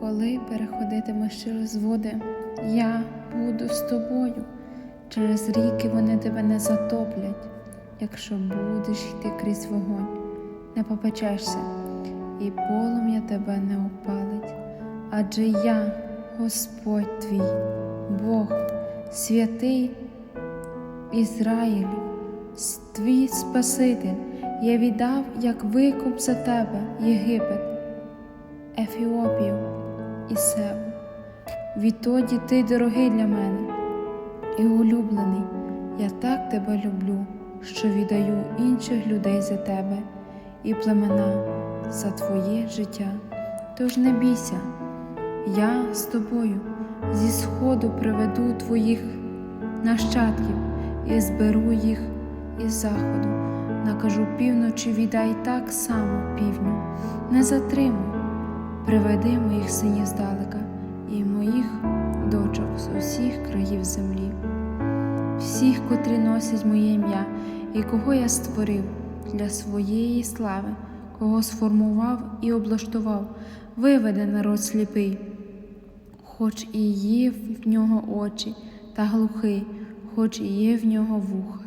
Коли переходитимеш через води, я буду з тобою. Через ріки вони тебе не затоплять. Якщо будеш йти крізь вогонь, не попечешся, і полум'я тебе не опалить. Адже я, Господь твій, Бог, святий Ізраїлю, с- твій Спаситель, я віддав як викуп за тебе Єгипет, Ефіопію і Севу. Відтоді ти дорогий для мене і улюблений. Я так тебе люблю, що віддаю інших людей за тебе і племена за твоє життя. Тож не бійся, я з тобою зі сходу приведу твоїх нащадків і зберу їх із заходу. Накажу півночі віддай так само півдню. Не затримуй, приведи моїх синів здалека і моїх дочок з усіх країв землі, всіх, котрі носять моє ім'я, і кого я створив для своєї слави, кого сформував і облаштував, виведе народ сліпий, хоч і є в нього очі та глухий, хоч і є в нього вуха,